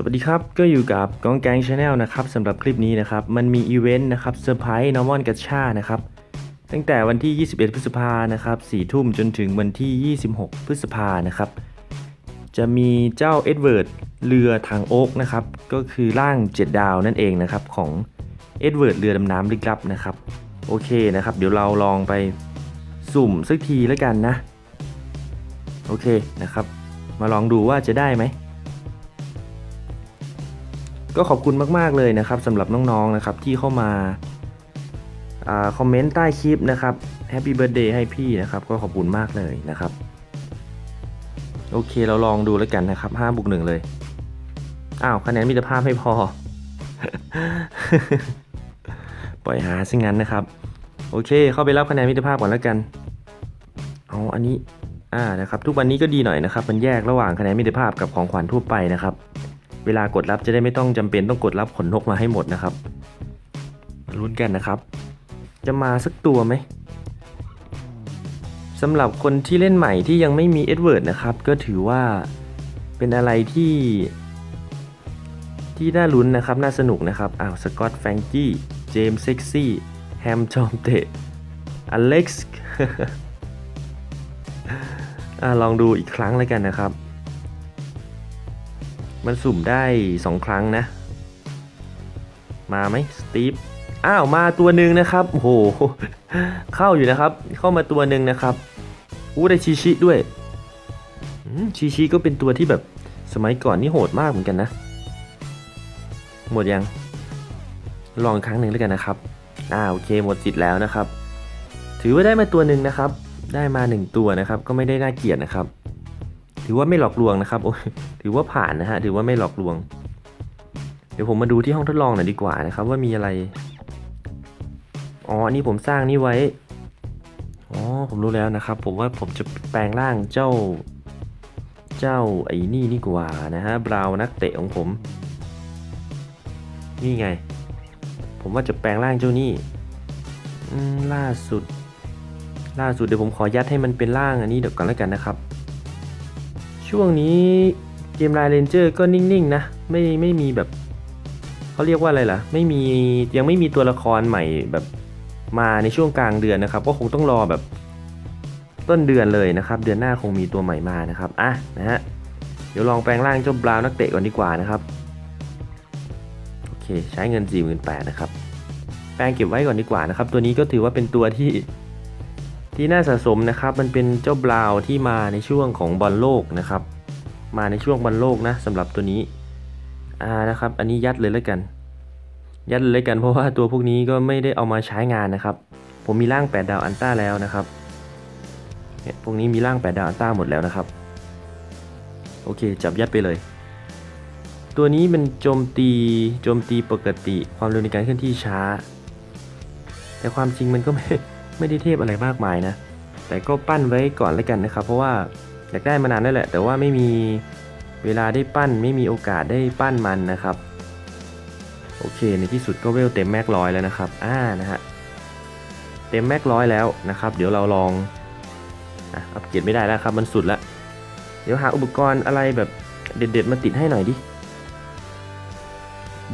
สวัสดีครับ ก็อยู่กับกองแกงชาแนลนะครับสำหรับคลิปนี้นะครับ มันมีอีเวนต์นะครับเซอร์ไพรส์นอร์มอนกัชชานะครับ ตั้งแต่วันที่ 21 พฤษภานะครับ4ทุ่มจนถึงวันที่ 26 พฤษภานะครับ จะมีเจ้าเอ็ดเวิร์ดเรือทางโอ๊กนะครับ ก็คือร่าง 7 ดาวนั่นเองนะครับ ของเอ็ดเวิร์ดเรือดำน้ำลึกลับนะครับ โอเคนะครับ เดี๋ยวเราลองไปสุ่มสักทีแล้วกันนะ โอเคนะครับ มาลองดูว่าจะได้ไหม ก็ขอบคุณมากๆเลยนะครับสำหรับน้องๆนะครับที่เข้ามาอคอมเมนต์ใต้คลิปนะครับแฮปปี้เบิร์ดเดย์ให้พี่นะครับ ก็ขอบคุณมากเลยนะครับ โอเคเราลองดูแล้วกันนะครับ5บุกหนึ่งเลย อ้าวคะแนนมิตรภาพไม่พอ ปล่อยหาซะงั้นนะครับ โอเค เข้าไปรับคะแนนมิตรภาพก่อนแล้วกันเอาอันนี้อ่านะครับ ทุกวันนี้ก็ดีหน่อยนะครับ มันแยกระหว่างคะแนนมิตรภาพกับของขวัญทั่วไปนะครับ เวลากดรับจะได้ไม่ต้องจำเป็นต้องกดรับขนนกมาให้หมดนะครับมาลุ้นกันนะครับ จะมาสักตัวไหมสำหรับคนที่เล่นใหม่ที่ยังไม่มีเอ็ดเวิร์ดนะครับ ก็ถือว่าเป็นอะไรที่ ที่น่าลุ้นนะครับ น่าสนุกนะครับอ้าวสกอตแฟรงกี้ เจมส์เซ็กซี่ แฮมจอมเตะอเล็กซ์ลองดูอีกครั้งเลยกันนะครับ มันสุ่มได้ 2 ครั้งนะ มาไหมสตีฟอ้าวมาตัวหนึ่งนะครับโอ้โหเข้าอยู่นะครับ เข้ามาตัวหนึ่งนะครับอู้ได้ชีชิด้วยชีชิก็เป็นตัวที่แบบสมัยก่อนนี่โหดมากเหมือนกันนะ หมดยัง ลองอีกครั้งหนึ่งแล้วกันนะครับอ่าโอเคหมดสิทธิ์แล้วนะครับ ถือว่าได้มาตัวหนึ่งนะครับ ได้มาหนึ่งตัวนะครับ ก็ไม่ได้น่าเกลียดนะครับ ถือว่าไม่หลอกลวงนะครับโอ้ยถือว่าผ่านนะฮะถือว่าไม่หลอกลวง เดี๋ยวผมมาดูที่ห้องทดลองหน่อยดีกว่านะครับ ว่ามีอะไรอ๋ออันนี้ผมสร้างนี่ไว้อ๋อผมรู้แล้วนะครับ ผมว่าผมจะแปลงร่างเจ้า เจ้าไอ้นี่นี่กว่านะฮะบราวนักเตะของผม นี่ไง ผมว่าจะแปลงร่างเจ้านี่ล่าสุด ล่าสุดเดี๋ยวผมขอยัดให้มันเป็นร่างอันนี้เดี๋ยวก่อนแล้วกันนะครับ ช่วงนี้เกมไลน์เรนเจอร์ก็นิ่งๆนะ ไม่ไม่มีแบบเขาเรียกว่าอะไรล่ะ ไม่มียังไม่มีตัวละครใหม่แบบมาในช่วงกลางเดือนนะครับ ก็คงต้องรอแบบต้นเดือนเลยนะครับ เดือนหน้าคงมีตัวใหม่มานะครับอะนะฮะเดี๋ยวลองแปลงร่างเจ้าบราวนักเตะก่อนดีกว่านะครับโอเคใช้เงิน 4 8 0 0 0นะครับแปลงเก็บไว้ก่อนดีกว่านะครับ ตัวนี้ก็ถือว่าเป็นตัวที่ ที่น่าสะสมนะครับมันเป็นเจ้าบราวที่มาในช่วงของบอลโลกนะครับ มาในช่วงบอลโลกนะสำหรับตัวนี้อ่านะครับ อันนี้ยัดเลยแล้วกัน ยัดเลยกันเพราะว่าตัวพวกนี้ก็ไม่ได้เอามาใช้งานนะครับ ผมมีร่าง 8 ดาวอันต้าแล้วนะครับเนี่ยพวกนี้มีร่าง 8 ดาวอันต้าหมดแล้วนะครับ โอเค จับยัดไปเลย ตัวนี้เป็นโจมตีโจมตีปกติ ความเร็วในการเคลื่อนที่ช้า แต่ความจริงมันก็ไม่ ไม่ได้เทพอะไรมากมายนะ แต่ก็ปั้นไว้ก่อนแล้วกันนะครับ เพราะว่าอยากได้มานานแล้วแหละ แต่ว่าไม่มีเวลาได้ปั้นไม่มีโอกาสได้ปั้นมันนะครับ โอเคในที่สุดก็เวลเต็มแม็กร้อยแล้วนะครับอ่านะฮะเต็มแม็กร้อยแล้วนะครับ เดี๋ยวเราลองอัปเกรดไม่ได้แล้วครับ มันสุดล้วเดี๋ยวหาอุปกรณ์อะไรแบบเด็ดๆมาติดให้หน่อยดิ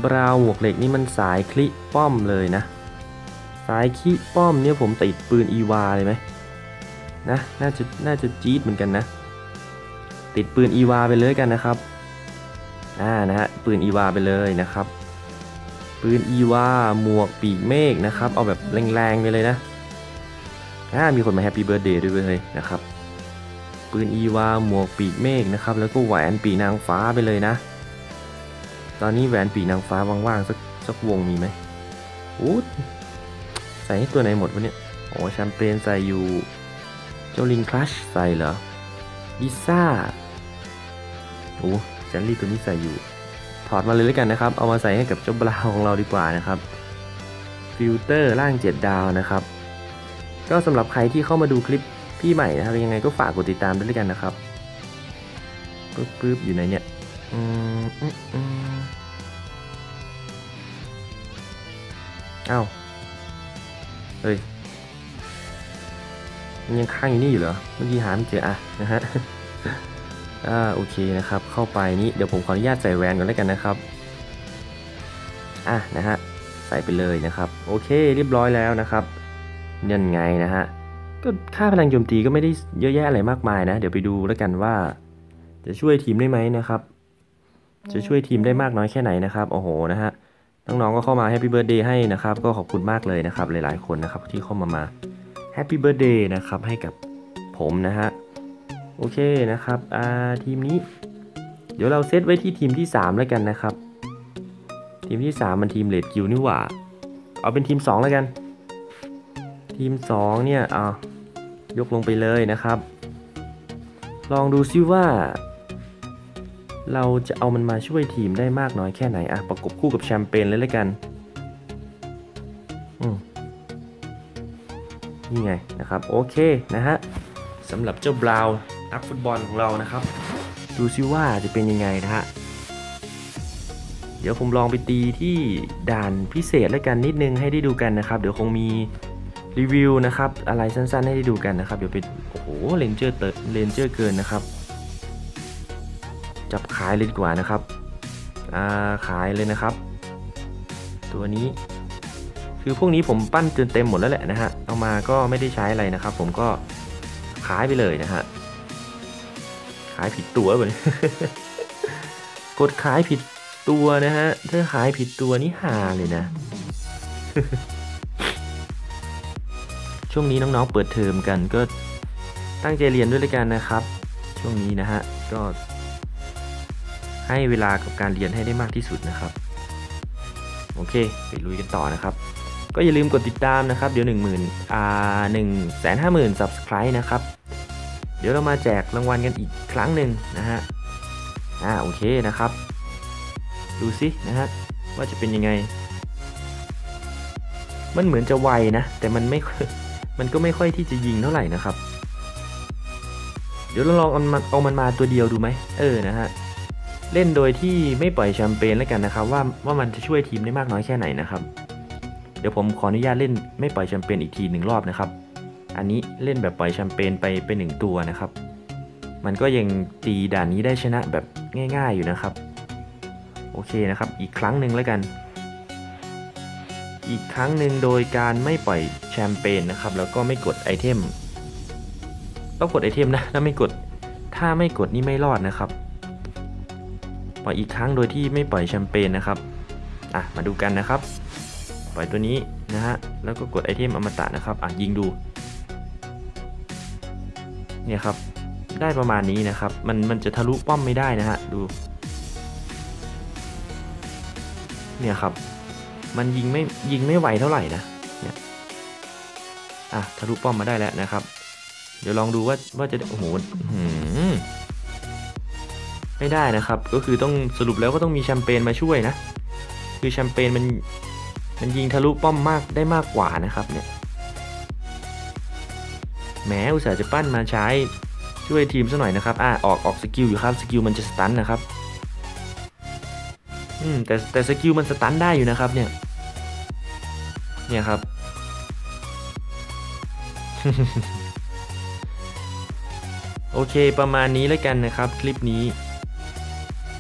บราวหมวกเหล็กนี่มันสายคลิป้อมเลยนะ สายคลิป้อมเนี่ยผมติดปืนอีวาเลยไหมนะน่าจะน่าจะจี๊ดเหมือนกันนะ ติดปืนอีวาไปเลยกันนะครับอ่านะฮะปืนอีวาไปเลยนะครับ ปืนอีวาหมวกปีกเมฆนะครับ เอาแบบแรงๆไปเลยนะอ่ามีคนมาแฮปปี้เบิร์ดเดย์ด้วยเลยนะครับ ปืนอีวาหมวกปีกเมฆนะครับ แล้วก็แหวนปีนางฟ้าไปเลยนะ ตอนนี้แหวนปีนางฟ้าว่างๆสักสักวงมีไหมอู้ ใส่ให้ตัวไหนหมดวะเนี่ยโอ้แชมเปญใส่อยู่ เจ้าลิงคลัชใส่เหรอลิซ่าโอ้แจนลี่ตัวนี้ใส่อยู่ ถอดมาเลยแล้วกันนะครับ เอามาใส่ให้กับเจ้าบราวของเราดีกว่านะครับฟิลเตอร์ร่าง 7 ดาวนะครับ ก็สำหรับใครที่เข้ามาดูคลิปพี่ใหม่นะครับ ยังไงก็ฝากกดติดตามด้วยแล้วกันนะครับปึ๊บปึ๊บอยู่ไหนเนี่ยอืมอืมอืมอ้าว เฮ้ย มันยังค้างอยู่นี่อยู่เหรอ เมื่อกี้หาไม่เจออะนะฮะ อ่าโอเคนะครับ เข้าไปนี้เดี๋ยวผมขออนุญาตใส่แวนก่อนแล้วกันนะครับ อะนะฮะ ใส่ไปเลยนะครับ โอเคเรียบร้อยแล้วนะครับนั่นไงนะฮะ ก็ค่าพลังโจมตีก็ไม่ได้เยอะแยะอะไรมากมายนะ เดี๋ยวไปดูแล้วกันว่า จะช่วยทีมได้ไหมนะครับ จะช่วยทีมได้มากน้อยแค่ไหนนะครับ โอ้โหนะฮะ น้องๆก็เข้ามาแฮปปี้เบิร์ดเดย์ให้นะครับ ก็ขอบคุณมากเลยนะครับ หลายๆคนนะครับที่เข้ามามาแฮปปี้เบิร์ดเดย์นะครับให้กับผมนะฮะโอเคนะครับอ่าทีมนี้ เดี๋ยวเราเซตไว้ที่ทีมที่ 3 แล้วกันนะครับ ทีมที่ 3 มันทีมเลดกิลนี่หว่า เอาเป็นทีม 2 แล้วกัน ทีม 2 เนี่ยเอายกลงไปเลยนะครับ ลองดูซิว่า เราจะเอามันมาช่วยทีมได้มากน้อยแค่ไหนอะประกบคู่กับแชมเปญเลยแล้วกันอืมนี่ไงนะครับโอเคนะฮะสำหรับเจ้าบราวน์นักฟุตบอลของเรานะครับ ดูซิว่าจะเป็นยังไงนะฮะเดี๋ยวผมลองไปตีที่ด่านพิเศษแล้วกันนิดนึงให้ได้ดูกันนะครับ เดี๋ยวคงมีรีวิวนะครับอะไรสั้นๆ ให้ได้ดูกันนะครับเดี๋ยวไปโอ้โหเลนเจอร์เตอร์เลนเจอร์เกินนะครับ จับขายเลยดีกว่านะครับาขายเลยนะครับ ตัวนี้ คือพวกนี้ผมปั้นจนเต็มหมดแล้วแหละนะฮะเอามาก็ไม่ได้ใช้อะไรนะครับ ผมก็ขายไปเลยนะฮะขายผิดตัวเลยกดขายผิดตัวนะฮะถ้าขายผิดตัวนี่หาเลยนะ ช่วงนี้น้องๆเปิดเทอมกันก็ตั้งใจเรียนด้วยเลยกันนะครับ ช่วงนี้นะฮะก็ ให้เวลากับการเรียนให้ได้มากที่สุดนะครับ โอเค ไปลุยกันต่อนะครับ ก็อย่าลืมกดติดตามนะครับ เดี๋ยว 1 0,000อ่า1 5 0 0 0 0 subscribe นะครับ เดี๋ยวเรามาแจกรางวัลกันอีกครั้งหนึ่งนะฮะ อ่า โอเคนะครับ ดูสินะฮะ ว่าจะเป็นยังไง มันเหมือนจะไวนะ แต่มันไม่ มันก็ไม่ค่อยที่จะยิงเท่าไหร่นะครับ เดี๋ยวเราลองเอามันเอามันมาตัวเดียวดูไหม เออ นะฮะ เล่นโดยที่ไม่ปล่อยแชมเปญแล้วกันนะครับ ว่าว่ามันจะช่วยทีมได้มากน้อยแค่ไหนนะครับ เดี๋ยวผมขออนุญาตเล่นไม่ปล่อยแชมเปญอีกทีหนึ่งรอบนะครับ อันนี้เล่นแบบปล่อยแชมเปญไปไปหนึ่งตัวนะครับ มันก็ยังตีด่านนี้ได้ชนะแบบง่าย ๆอยู่นะครับ โอเคนะครับ อีกครั้งหนึ่งแล้วกัน อีกครั้งหนึ่งโดยการไม่ปล่อยแชมเปญนะครับ แล้วก็ไม่กดไอเทมต้องกดไอเทมนะถ้าไม่กดถ้าไม่กดนี่ไม่รอดนะครับ ปล่อยอีกครั้งโดยที่ไม่ปล่อยแชมเปญนะครับอะมาดูกันนะครับ ปล่อยตัวนี้นะฮะแล้วก็กดไอเทมอมตะนะครับอะยิงดูเนี่ยครับได้ประมาณนี้นะครับ มันมันจะทะลุป้อมไม่ได้นะฮะดู เนี่ยครับ มันยิงไม่ยิงไม่ไหวเท่าไหร่นะเนี่ยอะทะลุป้อมมาได้แล้วนะครับ เดี๋ยวลองดูว่าว่าจะโอ้โหอื้อหือ ไม่ได้นะครับ ก็คือต้องสรุปแล้วก็ต้องมีแชมเปญมาช่วยนะ คือแชมเปญมันมันยิงทะลุป้อมมากได้มากกว่านะครับเนี่ยแหมอุตส่าห์จะปั้นมาใช้ช่วยทีมซะหน่อยนะครับ อะออกออกสกิลอยู่ครับ สกิลมันจะสตันนะครับ อืมแต่แต่สกิลมันสตันได้อยู่นะครับเนี่ย เนี่ยครับ โอเคประมาณนี้แล้วกันนะครับ คลิปนี้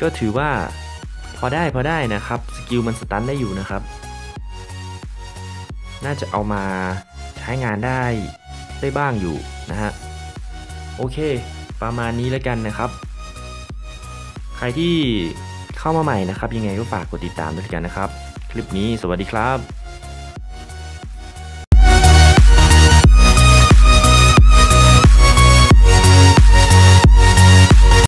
ก็ถือว่าพอได้พอได้นะครับ สกิลมันสตันได้อยู่นะครับ น่าจะเอามาใช้งานได้ได้บ้างอยู่นะฮะ โอเค ประมาณนี้แล้วกันนะครับ ใครที่เข้ามาใหม่นะครับ ยังไงก็ฝากกดติดตามด้วยกันนะครับ คลิปนี้สวัสดีครับ